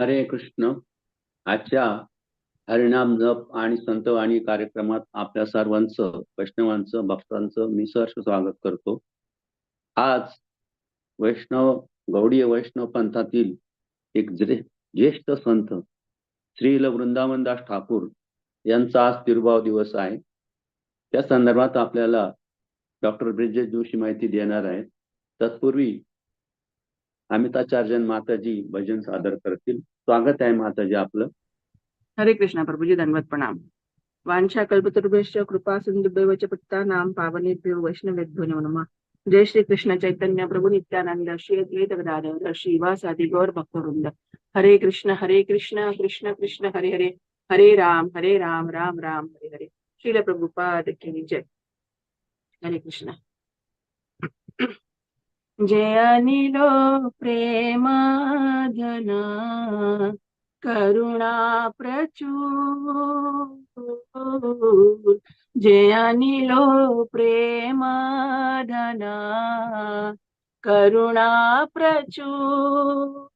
हरे कृष्ण. आजच्या हरिणाम जप आणि संतवाणी कार्यक्रमात आपल्या सर्वांचं वैष्णवांचं भक्तांचं मी सहर्ष स्वागत करतो. आज वैष्णव गौडीय वैष्णव पंथातील एक ज्येष्ठ संत श्रील वृंदावनदास ठाकूर यांचा आज तिरुभाव दिवस आहे. त्या संदर्भात आपल्याला डॉक्टर ब्रिजेश जोशी माहिती देणार आहेत. तत्पूर्वी अमिताचार्यन माताजी भजन सादर करतील. स्वागत आहे माताजी आपलं. हरे कृष्णा प्रभुजी धन्यवाद प्रणाम. वांछा कल्पतरुभ्यश्च कृपा सिंधुभ्यव पत्ता नाम पावनेभ्यो वैष्णवेभ्यो नमो नमः. जय श्री कृष्ण चैतन्य प्रभु नित्यानंद श्री अद्वैत गदाधर श्रीवासादि गौर भक्तवृंद. हरे कृष्ण हरे कृष्ण कृष्ण कृष्ण हरे हरे. हरे राम हरे राम राम राम हरे हरे. श्रील प्रभुपाद की जय. हरे कृष्ण. जय अनिलो प्रेम धन करुणा प्रचूर। जय अनिलो प्रेम धन करुणा प्रचूर।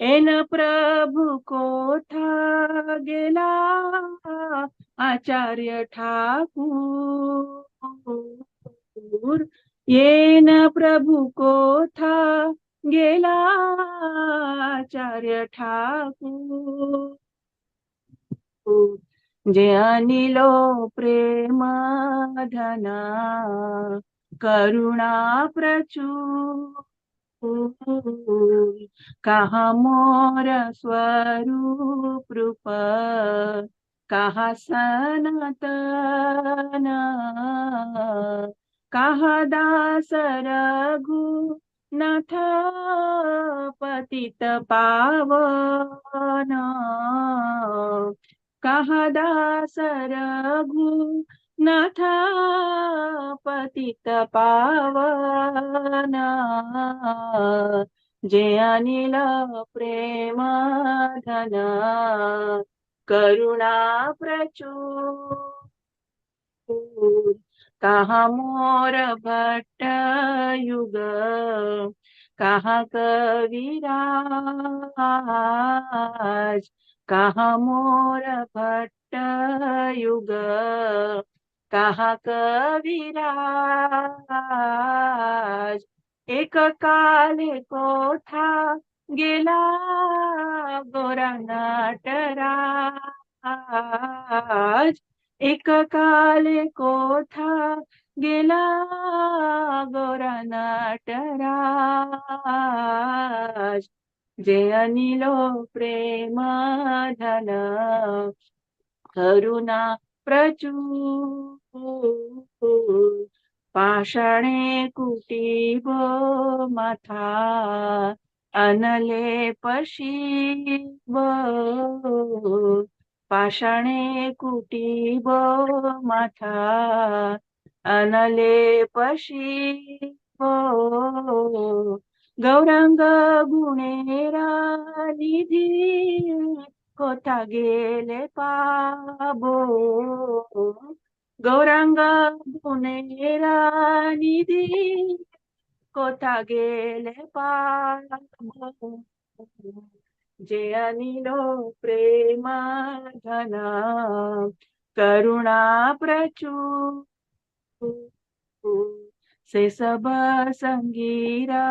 एन प्रभु कोठा गेला? आचार्य ठाकूर। येन प्रभु कोथा गेला आचार्य ठाकूर. जे अनिलो प्रेम धना करुणा प्रचूर. कहा मोर स्वरूप रूप कहा सनातन कहा दास रघु नाथ पतित पावन. कहा दास रघु नाथ पतित पावन. जे अनिल प्रेम धन करुणा प्रचूर कहा मोर भट्ट युग कहा कविराज कहा मोर भट्ट युग कहा कविराज एक काले कोठा गेला गोरा नटराज एक काले कोठा गेला गोरा नाटराज? जे अनिलो प्रेम धन करुणा प्रचूर पाषाणे कुटीब माथा अनले पशी पाषाणे कुटीब माथा अनले पशी गौरांग गुणेरा निधी कोथा गेले पाबो। गौरांग गुणेरा निधी कोथा गेले पाबो। जे अनिलो प्रेम धन करुणा प्रचू से सब संगीरा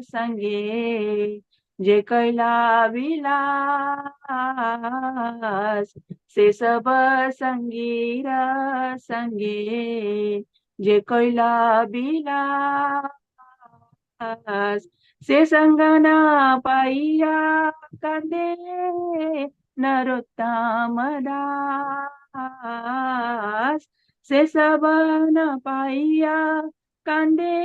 संगे जे कैला विलास से सब संगीरा संगे जे कैला विलास से संगना पाइया कांदे नरोत्तम दास से सबन पाइया कांदे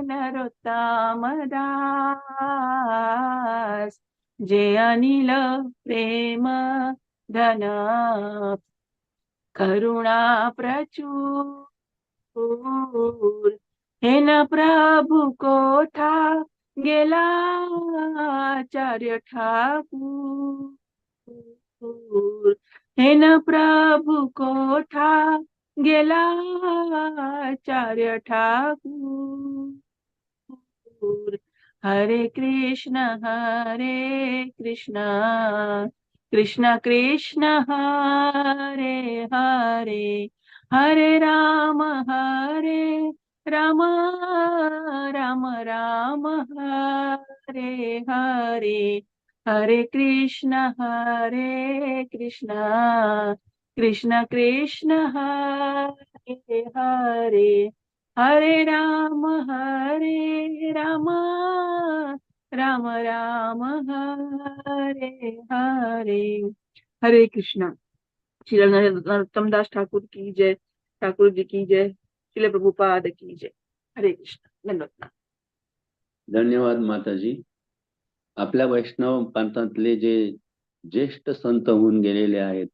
नरोत्तम दास जे अनिल प्रेम धन करुणा प्रचूर हे न प्रभु कोठा गेला आचार्य ठाकूर. हे न प्रभु कोठा गेला आचार्य ठाकूर. हरे कृष्ण हरे कृष्ण. कृष्ण कृष्ण हरे हरे. हरे राम हरे राम राम राम हरे हरे हरे कृष्ण हरे कृष्ण कृष्ण कृष्ण हरे हरे हरे राम हरे राम राम राम हरे हरे हरे कृष्ण। श्री नरोत्तम दास ठाकुर की जय। ठाकुर जी की जय। शिले प्रभुपाद की जय. हरे कृष्ण. धन्यवाद धन्यवाद माताजी. आपल्या वैष्णव पंथातले जे ज्येष्ठ संत होऊन गेलेले आहेत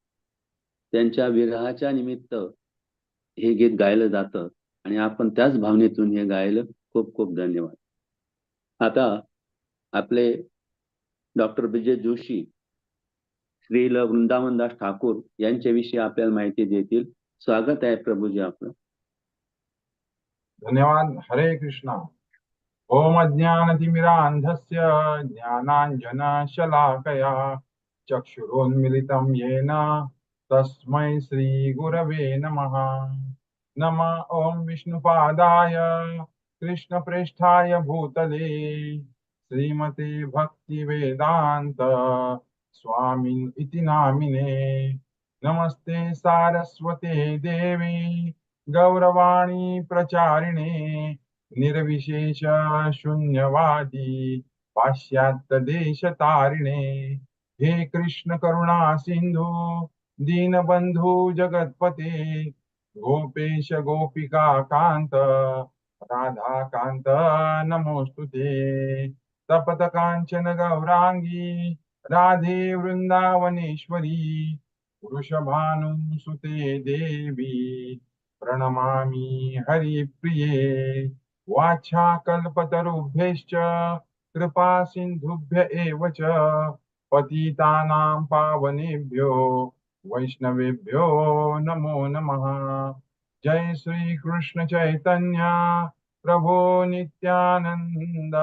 त्यांच्या विरहाच्या निमित्त हे गीत गायलं जातं आणि आपण त्याच भावनेतून हे गायलं. खूप खूप धन्यवाद. आता आपले डॉक्टर विजय जोशी श्रील वृंदावनदास ठाकूर यांच्याविषयी आपल्याला माहिती देतील. स्वागत आहे प्रभूजी आपलं. धन्यवाद हरे कृष्णा। ओम अज्ञानतिमिरान्धस्य ज्ञानाञ्जनशलाकया चक्षुरोन्मिलितं येन तस्मै श्रीगुरवे नमः। नम ॐ विष्णुपादाय कृष्णप्रेष्ठाय भूतले श्रीमते भक्तिवेदान्त स्वामिन् इति नामिने। नमस्ते सारस्वते देवी गौरवाणी प्रचारिणे निर्विशेष शून्यवादी पाश्चात्य देश तारिणे हे कृष्ण करुणा सिंधू दीनबंधू जगतपते। गोपेश गोपिका कांत राधा कांत नमोस्तुते तपत कांचन गौरांगी राधे वृंदावनेश्वरी। वृषभानुसुते देवी। प्रणमामि हरिप्रिये। वाच्छाकल्पतरुभ्यश्च कृपा सिन्धुभ्य एव च पतितानां पावनेभ्यो वैष्णवेभ्यो नमो नमः। जय श्रीकृष्ण चैतन्य प्रभो नित्यानन्द।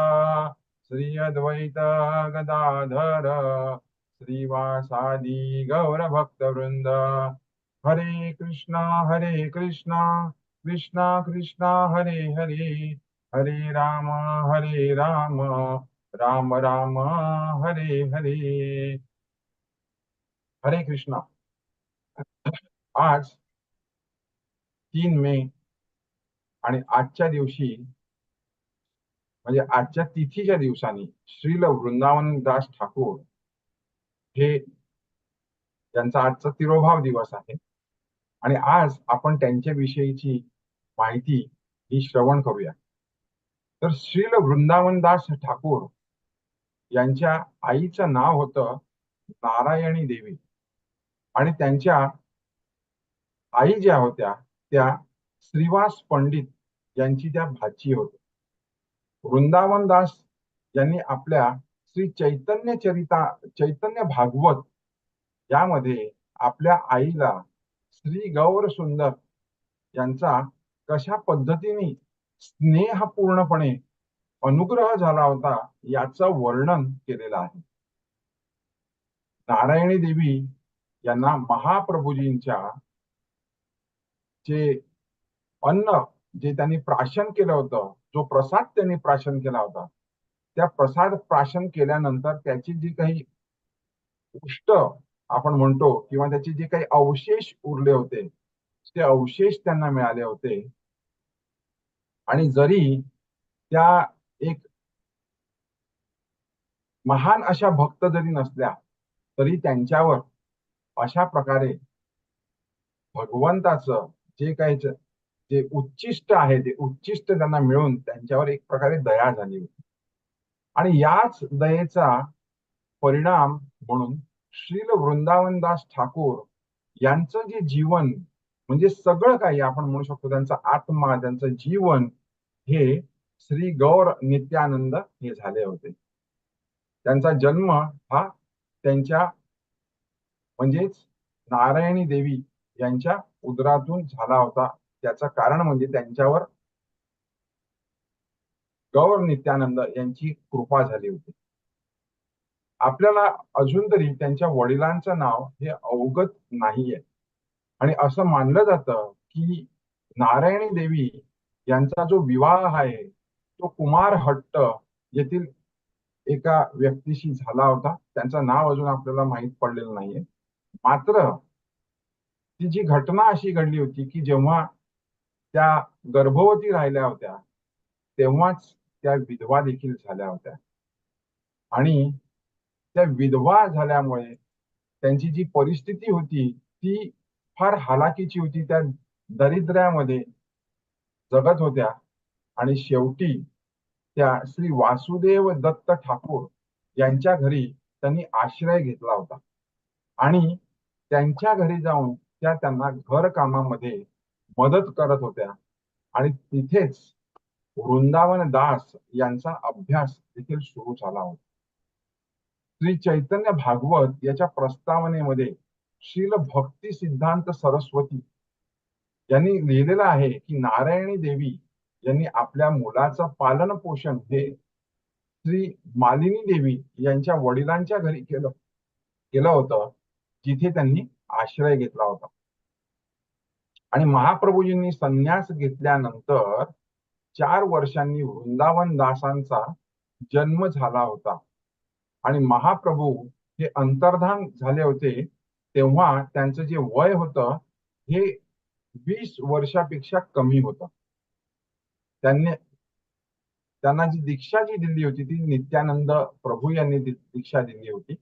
श्री अद्वैत गदाधर श्रीवासादि गौरभक्तवृन्द। हरे कृष्णा हरे कृष्णा कृष्णा कृष्णा हरे हरे हरे राम हरे राम राम राम हरे हरे। हरे कृष्णा। आज तीन मे आणि आजच्या दिवशी म्हणजे आजच्या तिथीच्या दिवसानी श्रील वृंदावन दास ठाकूर हे त्यांचा आजचा तिरोभाव दिवस आहे. आणि आज आपण त्यांच्या विषयीची माहिती ही श्रवण करूया. तर श्रील वृंदावनदास ठाकूर यांच्या आईचं नाव होतं नारायणी देवी. आणि त्यांच्या आई ज्या होत्या त्या श्रीवास पंडित यांची त्या भाची होत्या वृंदावनदास यांनी आपल्या श्री चैतन्य चरिता चैतन्य भागवत यामध्ये आपल्या आईला श्री गौर सुंदर यांचा कशा पद्धतीने स्नेहपूर्णपणे अनुग्रह झाला होता याचं वर्णन केलेलं आहे. नारायणी देवी यांना महाप्रभूजींच्या जे अन्न जे त्यांनी प्राशन केलं होतं जो प्रसाद त्यांनी प्राशन केला होता त्या प्रसाद प्राशन केल्यानंतर त्याची जी काही उष्ट आपण म्हणतो किंवा त्याचे जे काही अवशेष उरले होते ते अवशेष त्यांना मिळाले होते. आणि जरी त्या एक महान अशा भक्त जरी नसल्या तरी त्यांच्यावर अशा प्रकारे भगवंताचं जे काही जे उच्चिष्ट आहे ते उच्चिष्ट त्यांना मिळून त्यांच्यावर एक प्रकारे दया झाली होती. आणि याच दयेचा परिणाम म्हणून श्रील वृंदावनदास ठाकूर यांचं जे जीवन म्हणजे सगळं काही आपण म्हणू शकतो त्यांचा आत्मा त्यांचं जीवन हे श्री गौर नित्यानंद हे झाले होते. त्यांचा जन्म हा त्यांच्या म्हणजेच नारायणी देवी यांच्या उदरातून झाला होता. त्याचं कारण म्हणजे त्यांच्यावर गौर नित्यानंद यांची कृपा झाली होती. आपल्याला अजून तरी त्यांच्या वडिलांचं नाव हे अवगत नाहीये. आणि असं मानलं जातं की नारायणी देवी यांचा जो विवाह आहे तो कुमार हट्ट येथील एका व्यक्तीशी झाला होता. त्यांचं नाव अजून आपल्याला माहीत पडलेलं नाहीये. मात्र ती जी घटना अशी घडली होती की जेव्हा त्या गर्भवती राहिल्या होत्या तेव्हाच त्या विधवा देखील झाल्या होत्या. आणि त्या विधवा झाल्यामुळे त्यांची जी परिस्थिती होती ती फार हालाकीची होती. त्या दरिद्र्यामध्ये जगत होत्या. आणि शेवटी त्या श्री वासुदेव दत्त ठाकूर यांच्या घरी त्यांनी आश्रय घेतला होता. आणि त्यांच्या घरी जाऊन त्या त्यांना घर कामामध्ये मदत करत होत्या. आणि तिथेच वृंदावन दास यांचा अभ्यास देखील सुरू झाला होता. श्री चैतन्य भागवत याच्या प्रस्तावनेमध्ये श्रील भक्ती सिद्धांत सरस्वती यांनी लिहिलेलं आहे की नारायणी देवी यांनी आपल्या मुलाचं पालन पोषण हे श्री मालिनी देवी यांच्या वडिलांच्या घरी केलं केलं होतं जिथे त्यांनी आश्रय घेतला होता. आणि महाप्रभूजींनी संन्यास घेतल्यानंतर चार वर्षांनी वृंदावन दासांचा जन्म झाला होता. आणि महाप्रभू हे अंतर्धान झाले होते तेव्हा त्यांचं जे वय होतं हे वीस वर्षापेक्षा कमी होत. त्यांनी त्यांना जी दीक्षा जी दिली होती ती नित्यानंद प्रभू यांनी दीक्षा दिली होती.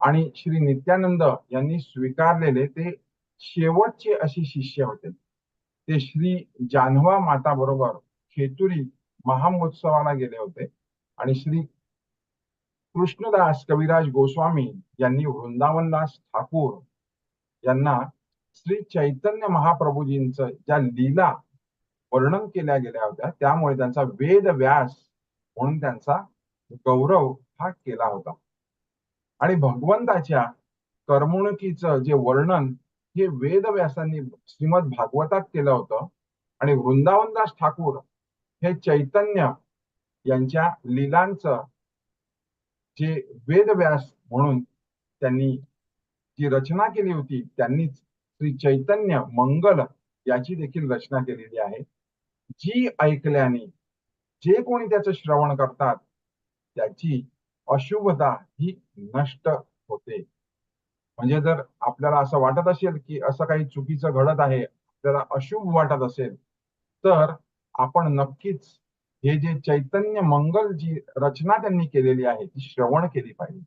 आणि श्री नित्यानंद यांनी स्वीकारलेले ते शेवटचे असे शिष्य होते. ते श्री जानवा माता बरोबर खेतुरी महामहोत्सवाला गेले होते. आणि श्री कृष्णदास कविराज गोस्वामी यांनी वृंदावनदास ठाकूर यांना श्री चैतन्य महाप्रभूजींच ज्या लीला वर्णन केल्या गेल्या होत्या त्यामुळे त्यांचा वेद व्यास म्हणून त्यांचा गौरव हा केला होता. आणि भगवंताच्या करमणुकीचं जे वर्णन हे वेद व्यासांनी श्रीमद भागवतात केलं होतं. आणि वृंदावनदास ठाकूर हे चैतन्य यांच्या लिलांचं जे वेदव्यास म्हणून त्यांनी जी रचना केली होती त्यांनीच श्री चैतन्य मंगल याची देखील रचना केलेली आहे. जी ऐकल्याने जे कोणी त्याचं श्रवण करतात त्याची अशुभता ही नष्ट होते. म्हणजे जर आपल्याला असं वाटत असेल की असं काही चुकीचं घडत आहे आपल्याला अशुभ वाटत असेल तर आपण नक्कीच हे जे चैतन्य मंगल जी रचना त्यांनी केलेली आहे ती श्रवण केली पाहिजे.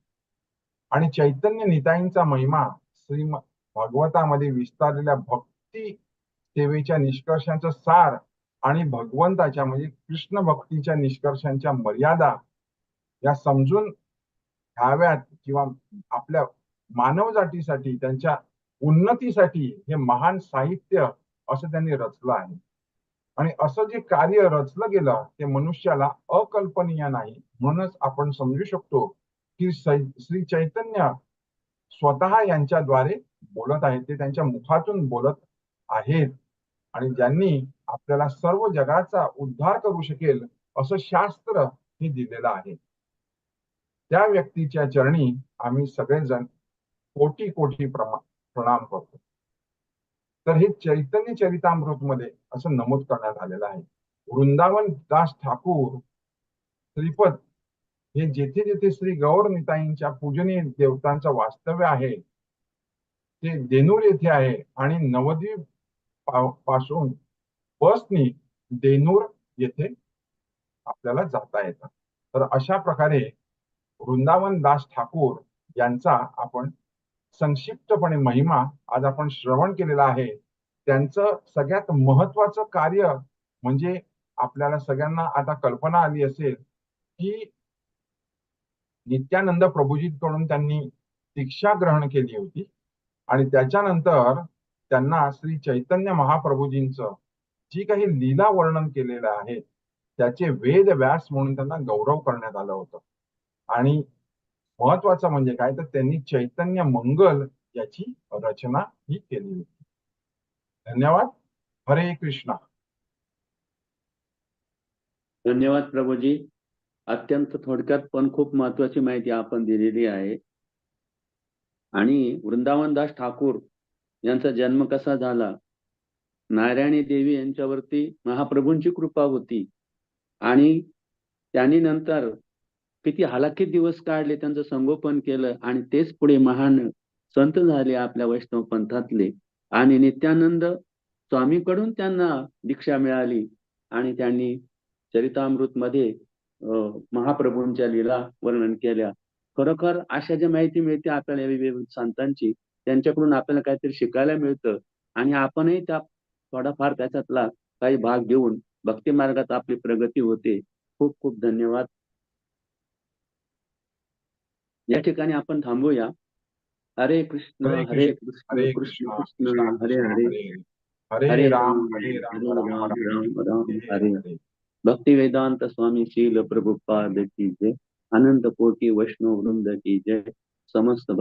आणि चैतन्य निताईंचा महिमा श्री भागवतामध्ये विस्तारलेल्या भक्ती सेवेच्या निष्कर्षांचा सार आणि भगवंताच्या म्हणजे कृष्ण भक्तीच्या निष्कर्षांच्या मर्यादा या समजून घ्याव्यात किंवा आपल्या मानव जातीसाठी त्यांच्या उन्नतीसाठी हे महान साहित्य असं त्यांनी रचलं आहे. आणि असं जे कार्य रचलं गेलं ते मनुष्याला अकल्पनीय नाही. म्हणूनच आपण समजू शकतो की श्री चैतन्य स्वतः यांच्याद्वारे बोलत आहेत. ते त्यांच्या मुखातून बोलत आहेत. आणि ज्यांनी आपल्याला सर्व जगाचा उद्धार करू शकेल असं शास्त्र हे दिलेलं आहे. त्या व्यक्तीच्या चरणी आम्ही सगळेजण कोटी कोटी प्रमा- प्रणाम करतो. तर हे चैतन्य चरितामृत मध्ये असं नमूद करण्यात आलेलं आहे. वृंदावन दास ठाकूर श्रीपद हे जेथे जेथे श्री गौरनिताईंच्या पूजनीय देवतांचं वास्तव्य आहे ते देनूर येथे आहे आणि नवद्वीप पा- पासून बसनी देनूर येथे आपल्याला जाता येतं. तर अशा प्रकारे वृंदावन दास ठाकूर यांचा आपण संक्षिप्तपणे महिमा आज आपण श्रवण केलेला आहे. त्यांचं सगळ्यात महत्वाचं कार्य म्हणजे आपल्याला सगळ्यांना आता कल्पना आली असेल की नित्यानंद प्रभूजीकडून त्यांनी दीक्षा ग्रहण केली होती. आणि त्याच्यानंतर त्यांना श्री चैतन्य महाप्रभूजींच जी काही लीला वर्णन केलेलं आहे त्याचे वेद व्यास म्हणून त्यांना गौरव करण्यात आलं होतं. आणि महत्वाचं म्हणजे काय? तर त्यांनी चैतन्य मंगल याची रचना ही केली होती. धन्यवाद. हरे कृष्णा. धन्यवाद प्रभूजी. अत्यंत थोडक्यात पण खूप महत्वाची माहिती आपण दिलेली आहे. आणि वृंदावनदास ठाकूर यांचा जन्म कसा झाला? नारायणी देवी यांच्यावरती महाप्रभूंची कृपा होती. आणि त्यांनी नंतर किती हलाखी दिवस काढले त्यांचं संगोपन केलं आणि तेच पुढे महान संत झाले आपल्या वैष्णव पंथातले. आणि नित्यानंद स्वामीकडून त्यांना दीक्षा मिळाली आणि त्यांनी चरितामृत मध्ये अं, महाप्रभूंच्या लीला वर्णन केल्या. खरोखर अशा ज्या माहिती मिळते आपल्याला वेगवेगळ्या संतांची त्यांच्याकडून आपल्याला काहीतरी शिकायला मिळतं. आणि आपणही त्या थोडाफार त्याच्यातला काही भाग घेऊन भक्ती मार्गात आपली प्रगती होते. खूप खूप धन्यवाद. या ठिकाणी आपण थांबूया. हरे कृष्ण हरे कृष्ण, कृष्ण हरे कृष्ण हरे हरे हरे. राम हरे राम राम राम, राम राम राम, हरे हरे. भक्ति वेदांत स्वामी शील प्रभुपाद की जय. अनंत कोटि वैष्णव वृंद की जय. समस्त भक्त